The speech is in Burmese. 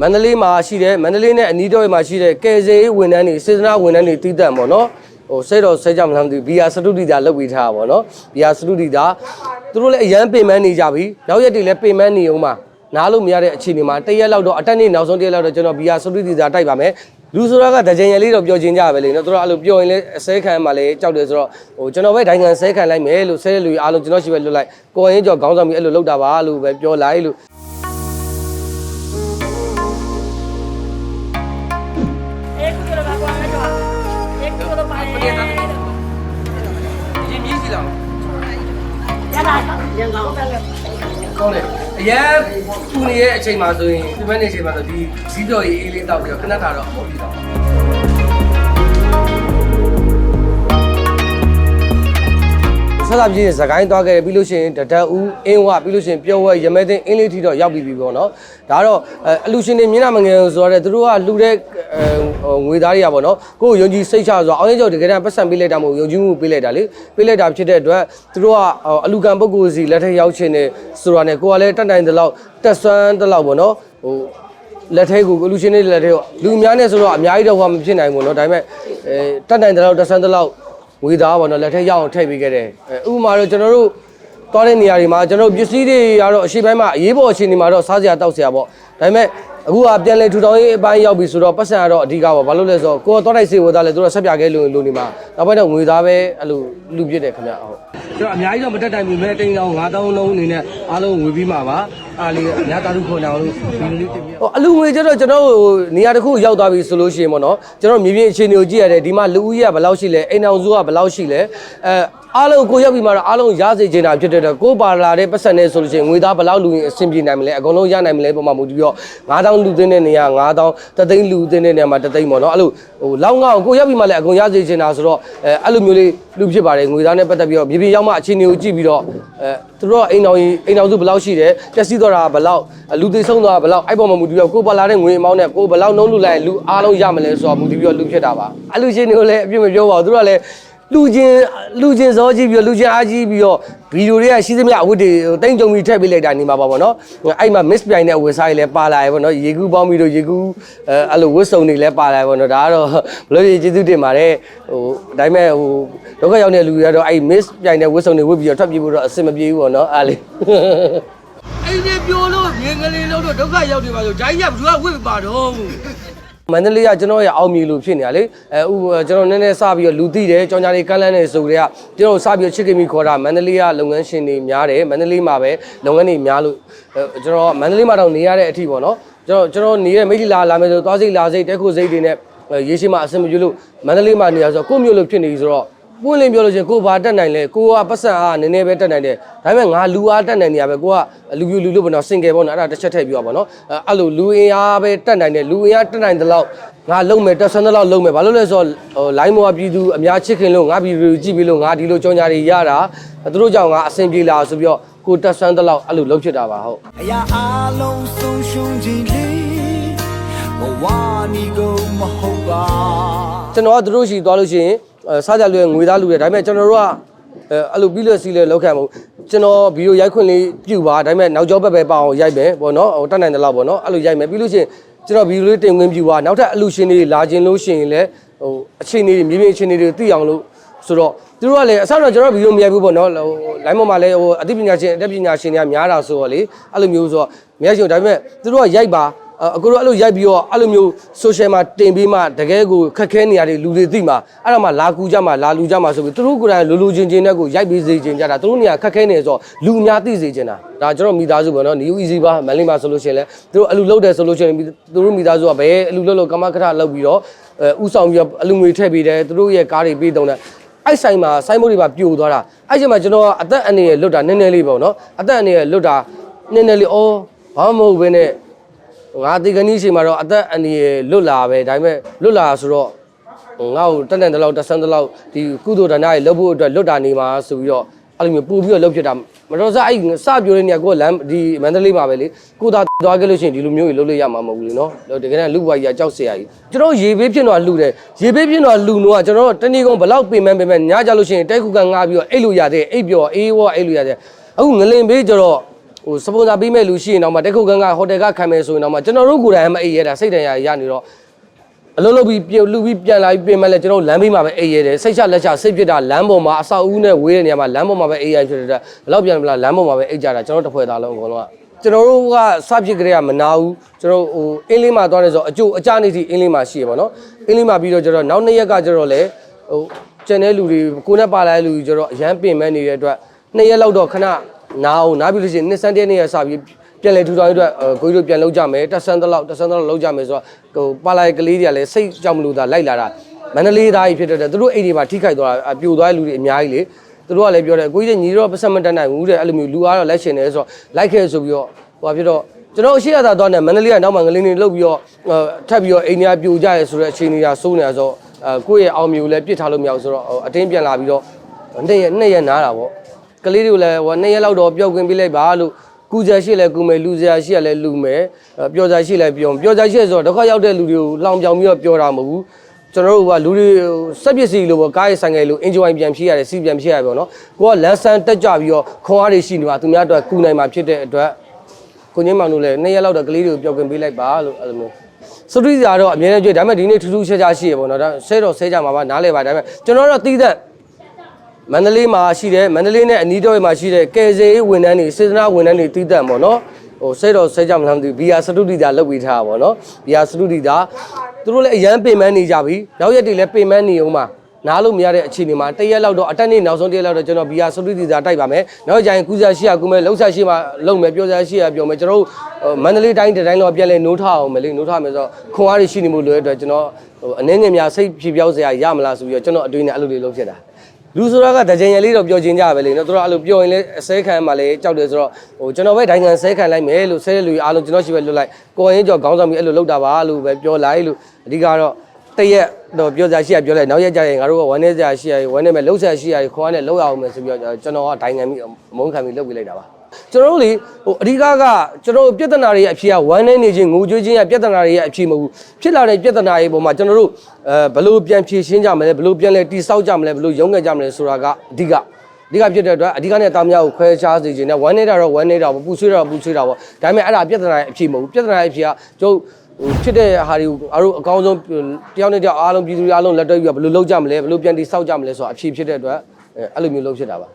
မန္တလေးမှာရှိတဲ့မန္တလေးနဲ့အနီးတော့မှာရှိတဲ့ကယ်ဆယ်ရေးဝန်ထမ်းတွေစေတနာဝန်ထမ်းတွေတည်တံ့ပေါ့နော်ဟိုစိတ်တော်စိတ်ကြမလားမသိဘူးဘီယာစတုဒီတာလုပ်ပြီးထားတာပေါ့နော်ဘီယာစတုဒီတာသူတို့လည်းအရန်ပင်ပန်းနေကြပြီနောက်ရက်တွေလည်းပင်ပန်းနေအောင်မှာနားလို့မရတဲ့အခြေအနေမှာတစ်ရက်လောက်တော့အတက်နေ့နောက်ဆုံးတစ်ရက်လောက်တော့ကျွန်တော်ဘီယာစတုဒီတာတိုက်ပါမယ်လူဆိုတာကတကြင်ရလေးတော့ပြောချင်းကြပဲလေနော်သူတို့အဲ့လိုပြောရင်လည်းအစဲခံမှလည်းကြောက်တယ်ဆိုတော့ဟိုကျွန်တော်ပဲဒိုင်ငံဆဲခံလိုက်မယ်လို့ဆဲတဲ့လူကြီးအားလုံးကျွန်တော်ရှိပဲလွတ်လိုက်ကိုယ်ရင်ကြော်ခေါင်းဆောင်ပြီးအဲ့လိုလုပ်တာပါလို့ပဲပြောလိုက်လို့ ကောင်းတယ်အရင်ပူနေရဲ့အချိန်မှာဆိုရင်ဒီဘက်နေအချိန်မှာဆိုဒီဇီးတော်ကြီးအေးလေးတောက်ပြီးတော့ခဏထားတော့ဟောပြီးတော့ ဆက်လာပြည့်စကိုင်းသွားခဲ့ပြီးလို့ရှိရင်တတဦးအင်းဝပြီးလို့ရှိရင်ပြောဝဲရမဲသိန်းအင်းလေးထီတော့ရောက်ပြီးပြီပေါ့နော်ဒါတော့အလူရှင်တွေမျက်နှာမငယ်ဆိုတော့သူတို့ကလှူတဲ့ငွေသားတွေကပေါ့နော်ကိုယ်ယုံကြည်စိတ်ချဆိုတော့အောင်ရင်ကျော်တကယ်တမ်းပတ်စံပေးလိုက်တာမဟုတ်ယုံကြည်မှုပေးလိုက်တာလေပေးလိုက်တာဖြစ်တဲ့အတွက်သူတို့ကအလူကံပုဂ္ဂိုလ်စီလက်ထက်ရောက်ချင်တယ်ဆိုတာနဲ့ကိုကလည်းတက်နိုင်တဲ့လောက်တက်ဆွမ်းတဲ့လောက်ပေါ့နော်ဟို လက်ထဲကိုလူရှင်တွေလက်ထဲကိုလူအများနဲ့ဆိုတော့အများကြီးတော့ဟောမဖြစ်နိုင်ဘူးเนาะဒါပေမဲ့အဲတက်နိုင်တဲ့လောက်တက်ဆန်းတဲ့လောက် ဝေသားပေါ့နော်လက်ထက်ရအောင်ထည့်ပေးခဲ့တယ်ဥပမာတော့ကျွန်တော်တို့သွားတဲ့နေရာတွေမှာကျွန်တော်ပစ္စည်းတွေကတော့အရှိပိုင်းမှာအရေးပေါ်အခြေအနေမှာတော့စားစရာတောက်စရာပေါ့ဒါပေမဲ့အခုကပြန်လဲထူထောင်ရေးအပိုင်းရောက်ပြီဆိုတော့ပတ်စံကတော့အဓိကပေါ့ဘာလို့လဲဆိုတော့ကိုယ်တော့တိုက်စေဝသားလဲသူတို့ဆက်ပြခဲ့လို့လို့နေမှာနောက်ပိုင်းတော့ငွေသားပဲအဲ့လိုလူပြစ်တယ်ခင်ဗျဟုတ်ကျွန်တော်အများကြီးတော့မတက်တိုင်ဘူးမဲ့တိန်ကောင်9000လုံးအနေနဲ့အားလုံးငွေပြီးမှာပါ အားလေးအများသားတို့ခေါ်နေအောင်လို့ဒီလိုလေးတင်ပြဟိုအလူငွေကျတော့ကျွန်တော်ဟိုနေရာတစ်ခုရောက်သွားပြီဆိုလို့ရှိရင်ပေါ့နော်ကျွန်တော်မြေပြင်အခြေအနေကိုကြည့်ရတယ်ဒီမှာလူဦးရေကဘယ်လောက်ရှိလဲအိမ်အောင်စုကဘယ်လောက်ရှိလဲအဲ အားလုံးကိုရောက်ပြီးမှတော့အားလုံးရစေချင်တာဖြစ်တဲ့တော့ကိုပါလာတဲ့ပတ်စံနဲ့ဆိုလို့ရှိရင်ငွေသားဘယ်လောက်လူရင်အဆင်ပြေနိုင်မလဲအကုန်လုံးရနိုင်မလဲပုံမှန်မူတည်ပြီးတော့9000လူသင်းတဲ့နေရာ9000တသိန်းလူသင်းတဲ့နေရာမှာတသိန်းပေါ့နော်အဲ့လိုဟိုလောက်ငောက်ကိုရောက်ပြီးမှလည်းအကုန်ရစေချင်တာဆိုတော့အဲအဲ့လိုမျိုးလေးလူဖြစ်ပါတယ်ငွေသားနဲ့ပတ်သက်ပြီးတော့မြေပြင်ရောက်မှအခြေအနေကိုကြည့်ပြီးတော့အဲသူတို့ကအိမ်တော်ကြီးအိမ်တော်စုဘယ်လောက်ရှိတယ်ပျက်စီးတော့တာဘယ်လောက်လူသိဆုံးတော့ဘယ်လောက်အဲ့ပေါ်မှာမူတည်ပြီးတော့ကိုပါလာတဲ့ငွေအမောင်းနဲ့ကိုဘယ်လောက်နှုံးလူလိုက်လူအားလုံးရမလဲဆိုတော့မူတည်ပြီးတော့လူဖြစ်တာပါအဲ့လူချင်းတွေကိုလည်းအပြစ်မပြောပါဘူးသူတို့ကလည်း လူချင်းလူချင်းစောကြည့်ပြီးတော့လူချင်းအားကြီးပြီးတော့ဗီဒီယိုတွေကရှိသမျှအဝတ်တွေတိမ့်ကြုံပြီးထည့်ပေးလိုက်တာနေမှာပါပေါ့နော်အဲ့မှာ miss ပြိုင်တဲ့ဝက်ဆိုင်လည်းပါလာရပေါ့နော်ရေကူးပေါင်းပြီးတော့ရေကူးအဲအဲ့လိုဝတ်စုံတွေလည်းပါလာရပေါ့နော်ဒါကတော့ဘလို့ကျေးဇူးတင်ပါတယ်ဟိုဒါပေမဲ့ဟိုဒုက္ခရောက်တဲ့လူတွေကတော့အဲ့ miss ပြိုင်တဲ့ဝတ်စုံတွေဝတ်ပြီးတော့ထွက်ပြေးဖို့တော့အဆင်မပြေဘူးပေါ့နော်အားလေးအဲ့ဒီပြောလို့မြင်ကလေးလို့တော့ဒုက္ခရောက်နေပါဆိုဂျိုင်းရဘူးကဝတ်ပါတော့ မန္တလေးကကျွန်တော်ရဲ့အောင်မြေလို့ဖြစ်နေရလေအဲဥကျွန်တော်နည်းနည်းစပြီးတော့လူသိတယ်ကြောင်ညာတွေကန်းလန်းနေဆိုကြတဲ့ကကျွန်တော်စပြီးတော့ချစ်ခင်မိခေါ်တာမန္တလေးကလုပ်ငန်းရှင်တွေများတယ်မန္တလေးမှာပဲလုပ်ငန်းတွေများလို့အဲကျွန်တော်မန္တလေးမှာတော့နေရတဲ့အထိပေါ့နော်ကျွန်တော်ကျွန်တော်နေတဲ့မိထီလာလာမယ်ဆိုသွားစိတ်လာစိတ်တဲခုစိတ်တွေနဲ့ရေရှိမှအဆင်မပြေလို့မန္တလေးမှာနေရဆိုကိုမျိုးလို့ဖြစ်နေပြီဆိုတော့ ပွင့်လင်းပြောလို့ချင်းကိုဘာတက်နိုင်လဲကိုကပတ်စံအားနည်းနည်းပဲတက်နိုင်တယ်ဒါပေမဲ့ငါလူအားတက်နိုင်နေရပဲကိုကလူပြူလူလို့ပေါ့နော်စင်ကယ်ပေါ့နော်အဲ့ဒါတစ်ချက်ထည့်ပြောပါနော်အဲ့လိုလူအင်အားပဲတက်နိုင်တယ်လူအင်အားတက်နိုင်တဲ့လောက်ငါလုံမယ်တက်ဆွမ်းတဲ့လောက်လုံမယ်ဘာလို့လဲဆိုတော့ဟိုလိုင်းမောပြည်သူအများချစ်ခင်လို့ငါပြည်သူကြည့်ပြီးလို့ငါဒီလိုကြောင်ညာတွေရတာသူတို့ကြောင့်ငါအဆင်ပြေလာဆိုပြီးတော့ကိုတက်ဆွမ်းတဲ့လောက်အဲ့လိုလုပ်ဖြစ်တာပါဟုတ်အရာအလုံးဆုံးရှုံးခြင်းလေးဘဝနီကိုမဟုတ်ပါကျွန်တော်ကသူတို့ရှိသွားလို့ရှိရင်အဲ စားကြလွယ်ငွေသားလူတွေဒါပေမဲ့ကျွန်တော်တို့ကအဲအဲ့လိုပြီးလို့စီလဲလောက်ခံမဟုတ်ကျွန်တော်ဗီဒီယိုရိုက်ခွင့်လေးပြုပါဒါပေမဲ့နောက်ကျောဘက်ပဲပအောင်ရိုက်မယ်ပေါ့နော်ဟိုတတ်နိုင်တဲ့လောက်ပေါ့နော်အဲ့လိုရိုက်မယ်ပြီးလို့ရှိရင်ကျွန်တော်ဗီဒီယိုလေးတင်ခွင့်ပြုပါနောက်ထပ်အလူရှင်တွေလာခြင်းလို့ရှိရင်လည်းဟိုအခြေအနေတွေမြေပြင်အခြေအနေတွေသိအောင်လို့ဆိုတော့သူတို့ကလည်းအဆောက်တော့ကျွန်တော်ဗီဒီယိုမရိုက်ဘူးပေါ့နော်ဟိုလိုင်းပေါ်မှာလည်းဟိုအသိပညာရှင်အတတ်ပညာရှင်တွေကများတာဆိုတော့လေအဲ့လိုမျိုးဆိုတော့မရရှင်ဒါပေမဲ့သူတို့ကရိုက်ပါ အကူတို့အဲ့လိုရိုက်ပြီးတော့အဲ့လိုမျိုး social မှာတင်ပြီးမှတကယ်ကိုခက်ခဲနေရတဲ့လူတွေသိမှာအဲ့ဒါမှလာကူကြမှာလာလူကြမှာဆိုပြီးသူတို့ကိုယ်တိုင်လူလူချင်းချင်းနဲ့ကိုရိုက်ပြီးစေချင်ကြတာသူတို့နေရာခက်ခဲနေဆိုတော့လူအများသိစေချင်တာဒါကျွန်တော်မိသားစုပေါ့နော် new easy ပါမန်လေးမှာဆိုလို့ရှိရင်လည်းသူတို့အလူလုတ်တယ်ဆိုလို့ရှိရင်သူတို့မိသားစုကဘယ်အလူလုတ်လို့ကမကထလုတ်ပြီးတော့အဲဥဆောင်ပြီးတော့အလူငွေထည့်ပေးတယ်သူတို့ရဲ့ကားတွေပေးတုံးတယ်အဲ့ဆိုင်မှာဆိုင်းဘုတ်တွေပါပြိုသွားတာအဲ့ချိန်မှာကျွန်တော်ကအသက်အနေနဲ့လွတ်တာနည်းနည်းလေးပေါ့နော်အသက်အနေနဲ့လွတ်တာနည်းနည်းလေးအော်ဘာမှမဟုတ်ဘဲနဲ့ ငါဒီကနေ့ချိန်မှာတော့အသက်အန္တရာယ်လွတ်လာပဲဒါပေမဲ့လွတ်လာဆိုတော့ငါ့ကိုတက်တဲ့လောက်တဆန်းတဲ့လောက်ဒီကုသိုလ်ဒါနတွေလုပ်ဖို့အတွက်လွတ်တာနေမှာဆိုပြီးတော့အဲ့လိုမျိုးပူပြီးတော့လုပ်ဖြစ်တာမတော်စအဲ့စပြောတဲ့နေရာကိုလမ်းဒီမန္တလေးမှာပဲလေကိုသာသွားခဲ့လို့ရှိရင်ဒီလိုမျိုးကြီးလုပ်လို့ရမှာမဟုတ်ဘူးလေနော်တကယ်တမ်းလူဘွားကြီးကကြောက်စရာကြီးကျွန်တော်ရေဘေးဖြစ်တော့လှူတယ်ရေဘေးဖြစ်တော့လှူတော့ကျွန်တော်တနေ့ကုန်ဘလောက်ပင်မပင်မညကြလို့ရှိရင်တိုက်ခုကငားပြီးတော့အဲ့လိုရတဲ့အိပ်ပြောအေးဝအဲ့လိုရတဲ့အခုငလင်ဘေးကျတော့ ဟဟိုစပွန်ဆာပေးမဲ့လူရှိရင်တော့မှတက်ခုတ်ခန်းကဟိုတယ်ကခံမယ်ဆိုရင်တော့မှကျွန်တော်တို့ကိုယ်တိုင်မအေးရတာစိတ်တန်ရာရနေတော့အလုံးလုံးပြီးပြုတ်လူပြီးပြန်လာပြီးပြင်မဲ့လဲကျွန်တော်တို့လမ်းဘေးမှာပဲအေးရတယ်စိတ်ချလက်ချစိတ်ဖြစ်တာလမ်းပေါ်မှာအဆောက်အဦနဲ့ဝေးတဲ့နေရာမှာလမ်းပေါ်မှာပဲအေးရဖြစ်တဲ့အတွက်ဘယ်တော့ပြန်မလားလမ်းပေါ်မှာပဲအိတ်ကြတာကျွန်တော်တို့တစ်ဖွဲ့သားလုံးအကုန်လုံးကကျွန်တော်တို့ကစဖြစ်ကြတဲ့ကမနာဘူးကျွန်တော်ဟိုအင်းလေးမှာသွားတယ်ဆိုတော့အကျိုးအကြနေစီအင်းလေးမှာရှိရပါတော့အင်းလေးမှာပြီးတော့ကျတော့နောက်နှစ်ရက်ကကျတော့လေဟိုကျန်တဲ့လူတွေကိုနဲ့ပါလာတဲ့လူတွေကျတော့အရန်ပင်မဲ့နေတဲ့အတွက်နှစ်ရက်လောက်တော့ခဏ နာအောင်နားပြီးလို့ရှိရင်နှစ်စန်းတည်းနေ့ရစပြီးပြန်လေထူထောင်ရတဲ့ကိုကြီးတို့ပြန်လောက်ကြမယ်တက်ဆန်းတလောက်တက်ဆန်းတလောက်လောက်ကြမယ်ဆိုတော့ဟိုပါလာတဲ့ကလေးတွေကလည်းစိတ်ကြောက်မလို့သာလိုက်လာတာမန္တလေးသားကြီးဖြစ်တဲ့အတွက်သူတို့အိမ်တွေမှာထိခိုက်သွားတာပြိုသွားတဲ့လူတွေအများကြီးလေသူတို့ကလည်းပြောတယ်ကိုကြီးတွေညီတော့ပတ်စံမတတ်နိုင်ဘူးတဲ့အဲ့လိုမျိုးလူအားတော့လက်ရှင်နေဆိုတော့လိုက်ခဲ့ဆိုပြီးတော့ဟိုဖြစ်တော့ကျွန်တော်အရှိရသာသွားနေမန္တလေးကနောက်မှငလင်းနေလုတ်ပြီးတော့ထပ်ပြီးတော့အိမ်တွေကပြိုကြရဲဆိုတဲ့အချိန်တွေကစိုးနေတာဆိုတော့အဲကိုယ့်ရဲ့အောင်မြူလည်းပြစ်ထားလို့မရဘူးဆိုတော့အတင်းပြန်လာပြီးတော့နှစ်ရက်နှစ်ရက်နားတာပေါ့ ကလေးတွေကိုလည်းဟိုနှစ်ရက်လောက်တော့ပျောက်ခွင့်ပေးလိုက်ပါလို့ကူကြရှိလဲကူမယ်လူစရာရှိရလဲလူမယ်အဲပျော်ကြရှိလဲပျော်ပျော်ကြရှိဆိုတော့တစ်ခါရောက်တဲ့လူတွေကိုလောင်ပြောင်ပြီးတော့ပျော်တာမဟုတ်ဘူးကျွန်တော်တို့ကလူတွေစက်ပစ္စည်းလိုပေါ့ကားရေးဆိုင်ငယ်လို enjoy ပြန်ဖြစ်ရတယ်စီပြန်ဖြစ်ရတယ်ပေါ့နော်ကိုကလမ်းဆန်းတက်ကြပြီးတော့ခွန်အားတွေရှိနေမှာသူများအတွက်ကူနိုင်မှာဖြစ်တဲ့အတွက်ကိုငင်းမောင်တို့လည်းနှစ်ရက်လောက်တော့ကလေးတွေကိုပျောက်ခွင့်ပေးလိုက်ပါလို့အဲ့လိုမျိုးစတူဒီဇာတော့အမြဲတမ်းကြွေးဒါပေမဲ့ဒီနေ့ထူးထူးခြားခြားရှိရပေါ့နော်ဒါဆဲတော့ဆဲကြမှာပါနားလေပါဒါပေမဲ့ကျွန်တော်တို့တီးသက် မန္တလေးမှာရှိတယ်မန္တလေးနဲ့အနီးတော်မှာရှိတဲ့ကယ်ဆယ်ရေးဝန်ထမ်းတွေစေတနာဝန်ထမ်းတွေတည်တံ့ပေါ့နော်ဟိုစိတ်တော်ဆဲကြမလားမသိဘူးဘီယာစတုဒီတာလုပ်ပြီးထားတာပေါ့နော်ဘီယာစတုဒီတာသူတို့လည်းအရန်ပင်ပန်းနေကြပြီနောက်ရက်တွေလည်းပင်ပန်းနေအောင်မှာနားလို့မရတဲ့အခြေအနေမှာတစ်ရက်လောက်တော့အတက်နေ့နောက်ဆုံးတစ်ရက်လောက်တော့ကျွန်တော်ဘီယာစတုဒီတာတိုက်ပါမယ်နောက်ကြရင်ကူစားရှိရကူမယ်လှုပ်ရှားရှိမှလုပ်မယ်ပြောစားရှိရပြောမယ်ကျွန်တော်တို့မန္တလေးတိုင်းတိုင်းတော့ပြန်လဲနိုးထအောင်မယ်လေနိုးထမယ်ဆိုတော့ခွန်အားတွေရှိနေမှုလို့အတွက်ကျွန်တော်ဟိုအနေငယ်များစိတ်ဖြေပြောစရာရမလားဆိုပြီးတော့ကျွန်တော်အတွင်းနဲ့အဲ့လိုလေးလုပ်ဖြစ်တာ လူဆိုတာကတကြင်ရလေးတော့ပြောချင်းကြပဲလေနော်သူတို့အဲ့လိုပြောရင်လည်းအစဲခံမှလည်းကြောက်တယ်ဆိုတော့ဟိုကျွန်တော်ပဲဒိုင်ငံဆဲခံလိုက်မယ်လို့ဆဲတဲ့လူကြီးအားလုံးကျွန်တော်ရှိပဲလွတ်လိုက်ကိုရင်ကျော်ခေါင်းဆောင်ပြီးအဲ့လိုလုပ်တာပါလို့ပဲပြောလိုက်လို့အဓိကတော့တရက်တော့ပြောစရာရှိရပြောလိုက်နောက်ရက်ကျရင်ငါတို့ကဝမ်းနေစရာရှိရဝမ်းနေမဲ့လှုပ်စရာရှိရခွန်နဲ့လှုပ်ရအောင်မယ်ဆိုပြီးတော့ကျွန်တော်ကဒိုင်ငံပြီးအမုန်းခံပြီးလှုပ်ပေးလိုက်တာပါ ကျွန်တော်တို့လေဟိုအဓိကကကျွန်တော်တို့ပြဿနာတွေရဲ့အဖြေကဝမ်းနေနေချင်းငိုကြွေးချင်းရဲ့ပြဿနာတွေရဲ့အဖြေမဟုတ်ဘူးဖြစ်လာတဲ့ပြဿနာတွေပေါ်မှာကျွန်တော်တို့အဲဘယ်လိုပြန်ဖြေရှင်းကြမလဲဘယ်လိုပြန်လဲတိဆောက်ကြမလဲဘယ်လိုရုန်းကန်ကြမလဲဆိုတာကအဓိကအဓိကဖြစ်တဲ့အတွက်အဓိကနဲ့တာမြောက်ကိုခွဲခြားစေခြင်းနဲ့ဝမ်းနေတာတော့ဝမ်းနေတာပေါ့ပူဆွေးတာတော့ပူဆွေးတာပေါ့ဒါပေမဲ့အဲ့ဒါပြဿနာရဲ့အဖြေမဟုတ်ဘူးပြဿနာရဲ့အဖြေကကျုပ်ဟိုဖြစ်တဲ့ဟာတွေကိုအားလုံးအကောင်းဆုံးတယောက်နဲ့တယောက်အားလုံးပြည်သူတွေအားလုံးလက်တွဲပြီးတော့ဘယ်လိုလုပ်ကြမလဲဘယ်လိုပြန်တိဆောက်ကြမလဲဆိုတာအဖြေဖြစ်တဲ့အတွက်အဲအဲ့လိုမျိုးလုပ်ဖြစ်တာပါ